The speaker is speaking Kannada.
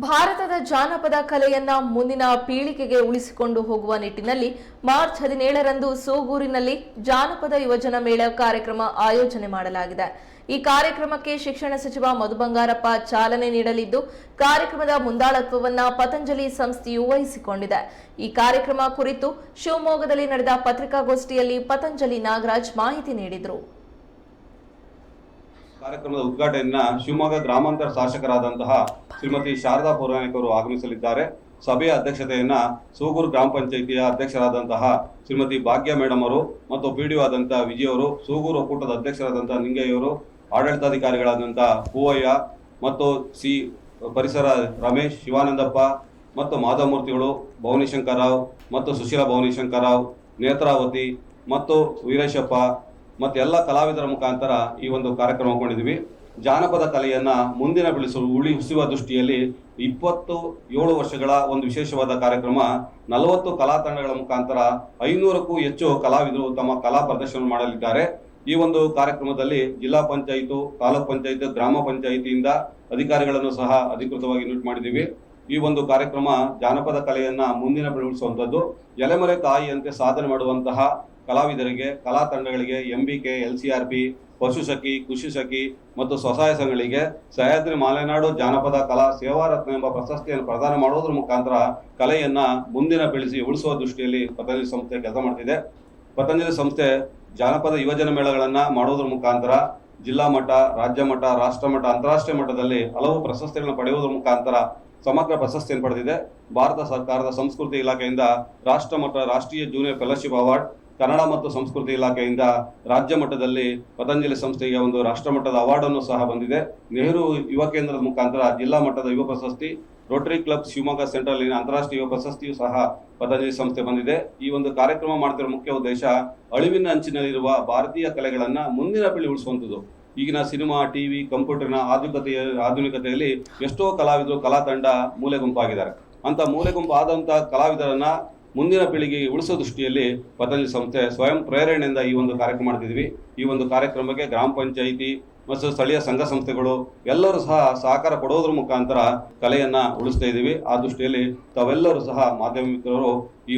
ಭಾರತದ ಜಾನಪದ ಕಲೆಯನ್ನ ಮುಂದಿನ ಪೀಳಿಗೆಗೆ ಉಳಿಸಿಕೊಂಡು ಹೋಗುವ ನಿಟ್ಟಿನಲ್ಲಿ ಮಾರ್ಚ್ ಹದಿನೇಳರಂದು ಸೋಗೂರಿನಲ್ಲಿ ಜಾನಪದ ಯುವಜನ ಮೇಳ ಕಾರ್ಯಕ್ರಮ ಆಯೋಜನೆ ಮಾಡಲಾಗಿದೆ. ಈ ಕಾರ್ಯಕ್ರಮಕ್ಕೆ ಶಿಕ್ಷಣ ಸಚಿವ ಮಧು ಬಂಗಾರಪ್ಪ ಚಾಲನೆ ನೀಡಲಿದ್ದು, ಕಾರ್ಯಕ್ರಮದ ಮುಂದಾಳತ್ವವನ್ನ ಪತಂಜಲಿ ಸಂಸ್ಥೆಯು ವಹಿಸಿಕೊಂಡಿದೆ. ಈ ಕಾರ್ಯಕ್ರಮ ಕುರಿತು ಶಿವಮೊಗ್ಗದಲ್ಲಿ ನಡೆದ ಪತ್ರಿಕಾಗೋಷ್ಠಿಯಲ್ಲಿ ಪತಂಜಲಿ ನಾಗರಾಜ್ ಮಾಹಿತಿ ನೀಡಿದರು. ಕಾರ್ಯಕ್ರಮದ ಉದ್ಘಾಟನೆಯನ್ನ ಶಿವಮೊಗ್ಗ ಗ್ರಾಮಾಂತರ ಶಾಸಕರಾದಂತಹ ಶ್ರೀಮತಿ ಶಾರದಾ ಪೌರಾಣಿಕ ಅವರು ಆಗಮಿಸಲಿದ್ದಾರೆ. ಸಭೆಯ ಅಧ್ಯಕ್ಷತೆಯನ್ನ ಸೂಗೂರು ಗ್ರಾಮ ಪಂಚಾಯಿತಿಯ ಅಧ್ಯಕ್ಷರಾದಂತಹ ಶ್ರೀಮತಿ ಭಾಗ್ಯ ಮೇಡಮ್ ಅವರು ಮತ್ತು ಪಿ ಡಿ ಆದಂತಹ ವಿಜಯ್ ಅವರು, ಸೂಗೂರು ಒಕ್ಕೂಟದ ಅಧ್ಯಕ್ಷರಾದಂತಹ ನಿಂಗಯ್ಯವರು ಆಡಳಿತಾಧಿಕಾರಿಗಳಾದಂತಹ ಹೂವಯ್ಯ ಮತ್ತು ಸಿ ಪರಿಸರ ರಮೇಶ್ ಶಿವಾನಂದಪ್ಪ ಮತ್ತು ಮಾಧವಮೂರ್ತಿಗಳು ಭವಾನಿಶಂಕರ್ ರಾವ್ ಮತ್ತು ಸುಶೀಲಾ ಭವಾನಿಶಂಕರ್ ರಾವ್, ನೇತ್ರಾವತಿ ಮತ್ತು ವೀರೇಶಪ್ಪ ಮತ್ತು ಎಲ್ಲ ಕಲಾವಿದರ ಮುಖಾಂತರ ಈ ಒಂದು ಕಾರ್ಯಕ್ರಮ ಹಮ್ಮಿಕೊಂಡಿದ್ವಿ ಜಾನಪದ ಕಲೆಯನ್ನು ಮುಂದಿನ ಬೆಳೆಸಲು ಉಳಿಸುವ ದೃಷ್ಟಿಯಲ್ಲಿ ಇಪ್ಪತ್ತು ಏಳು ವರ್ಷಗಳ ಒಂದು ವಿಶೇಷವಾದ ಕಾರ್ಯಕ್ರಮ. ನಲವತ್ತು ಕಲಾ ತಂಡಗಳ ಮುಖಾಂತರ ಐನೂರಕ್ಕೂ ಹೆಚ್ಚು ಕಲಾವಿದರು ತಮ್ಮ ಕಲಾ ಪ್ರದರ್ಶನ ಮಾಡಲಿದ್ದಾರೆ. ಈ ಒಂದು ಕಾರ್ಯಕ್ರಮದಲ್ಲಿ ಜಿಲ್ಲಾ ಪಂಚಾಯಿತು, ತಾಲೂಕ್ ಪಂಚಾಯತ್, ಗ್ರಾಮ ಪಂಚಾಯಿತಿಯಿಂದ ಅಧಿಕಾರಿಗಳನ್ನು ಸಹ ಅಧಿಕೃತವಾಗಿ ನೋಟ್ ಮಾಡಿದ್ದೀವಿ. ಈ ಒಂದು ಕಾರ್ಯಕ್ರಮ ಜಾನಪದ ಕಲೆಯನ್ನ ಮುಂದಿನ ಬೆಳೆಸುವಂಥದ್ದು, ಎಲೆಮರೆ ತಾಯಿಯಂತೆ ಸಾಧನೆ ಮಾಡುವಂತಹ ಕಲಾವಿದರಿಗೆ, ಕಲಾ ತಂಡಗಳಿಗೆ M B K L C R P ಪಶು ಸಖಿ ಕೃಷಿ ಸಖಿ ಮತ್ತು ಸ್ವಸಹಾಯ ಸಂಘಗಳಿಗೆ ಸಹ್ಯಾದ್ರಿ ಮಾಲೆನಾಡು ಜಾನಪದ ಕಲಾ ಸೇವಾರತ್ನ ಎಂಬ ಪ್ರಶಸ್ತಿಯನ್ನು ಪ್ರದಾನ ಮಾಡೋದ್ರ ಮುಖಾಂತರ ಕಲೆಯನ್ನ ಮುಂದಿನ ಬೆಳೆಸಿ ಉಳಿಸುವ ದೃಷ್ಟಿಯಲ್ಲಿ ಪತಂಜಲಿ ಸಂಸ್ಥೆ ಕೆಲಸ ಮಾಡ್ತಿದೆ. ಪತಂಜಲಿ ಸಂಸ್ಥೆ ಜಾನಪದ ಯುವಜನ ಮೇಳಗಳನ್ನ ಮಾಡೋದ್ರ ಮುಖಾಂತರ ಜಿಲ್ಲಾ ಮಟ್ಟ, ರಾಜ್ಯ ಮಟ್ಟ, ರಾಷ್ಟ್ರ ಮಟ್ಟ, ಅಂತಾರಾಷ್ಟ್ರೀಯ ಮಟ್ಟದಲ್ಲಿ ಹಲವು ಪ್ರಶಸ್ತಿಗಳನ್ನು ಪಡೆಯುವುದರ ಮುಖಾಂತರ ಸಮಗ್ರ ಪ್ರಶಸ್ತಿಯನ್ನು ಪಡೆದಿದೆ. ಭಾರತ ಸರ್ಕಾರದ ಸಂಸ್ಕೃತಿ ಇಲಾಖೆಯಿಂದ ರಾಷ್ಟ್ರ ಮಟ್ಟ ರಾಷ್ಟ್ರೀಯ ಜೂನಿಯರ್ ಫೆಲೋಶಿಪ್ ಅವಾರ್ಡ್ ಕನ್ನಡ ಮತ್ತು ಸಂಸ್ಕೃತಿ ಇಲಾಖೆಯಿಂದ ರಾಜ್ಯ ಮಟ್ಟದಲ್ಲಿ ಪತಂಜಲಿ ಸಂಸ್ಥೆಗೆ ಒಂದು ರಾಷ್ಟ್ರ ಮಟ್ಟದ ಅವಾರ್ಡ್ ಅನ್ನು ಸಹ ಬಂದಿದೆ. ನೆಹರು ಯುವ ಕೇಂದ್ರದ ಮುಖಾಂತರ ಜಿಲ್ಲಾ ಮಟ್ಟದ ಯುವ ಪ್ರಶಸ್ತಿ ರೋಟರಿ ಕ್ಲಬ್ ಶಿವಮೊಗ್ಗ ಸೆಂಟ್ರಲ್ ಅಂತಾರಾಷ್ಟ್ರೀಯ ಯುವ ಪ್ರಶಸ್ತಿಯು ಸಹ ಪತಂಜಲಿ ಸಂಸ್ಥೆ ಬಂದಿದೆ. ಈ ಒಂದು ಕಾರ್ಯಕ್ರಮ ಮಾಡ್ತಿರೋ ಮುಖ್ಯ ಉದ್ದೇಶ ಅಳಿವಿನ ಅಂಚಿನಲ್ಲಿರುವ ಭಾರತೀಯ ಕಲೆಗಳನ್ನ ಮುಂದಿನ ಪೀಳಿ ಉಳಿಸುವಂಥದ್ದು. ಈಗಿನ ಸಿನಿಮಾ, ಟಿವಿ, ಕಂಪ್ಯೂಟರ್ನ ಆಧುನಿಕತೆಯ, ಆಧುನಿಕತೆಯಲ್ಲಿ ಎಷ್ಟೋ ಕಲಾವಿದರು ಕಲಾ ತಂಡ ಮೂಲೆ ಗುಂಪಾಗಿದ್ದಾರೆ. ಅಂತ ಮೂಲೆ ಗುಂಪು ಆದಂತಹ ಕಲಾವಿದರನ್ನ ಮುಂದಿನ ಪೀಳಿಗೆಗೆ ಉಳಿಸೋ ದೃಷ್ಟಿಯಲ್ಲಿ ಪತಂಜಲಿ ಸಂಸ್ಥೆ ಸ್ವಯಂ ಪ್ರೇರಣೆಯಿಂದ ಈ ಒಂದು ಕಾರ್ಯಕ್ರಮ ಮಾಡ್ತಿದ್ವಿ. ಈ ಒಂದು ಕಾರ್ಯಕ್ರಮಕ್ಕೆ ಗ್ರಾಮ ಪಂಚಾಯಿತಿ ಮತ್ತು ಸ್ಥಳೀಯ ಸಂಘ ಸಂಸ್ಥೆಗಳು ಎಲ್ಲರೂ ಸಹ ಸಹಕಾರ ಕೊಡೋದ್ರ ಮುಖಾಂತರ ಕಲೆಯನ್ನ ಉಳಿಸ್ತಾ ಇದ್ದೀವಿ ಆ ದೃಷ್ಟಿಯಲ್ಲಿ ತಾವೆಲ್ಲರೂ ಸಹ ಮಾಧ್ಯಮ ಮಿತ್ರರು ಈ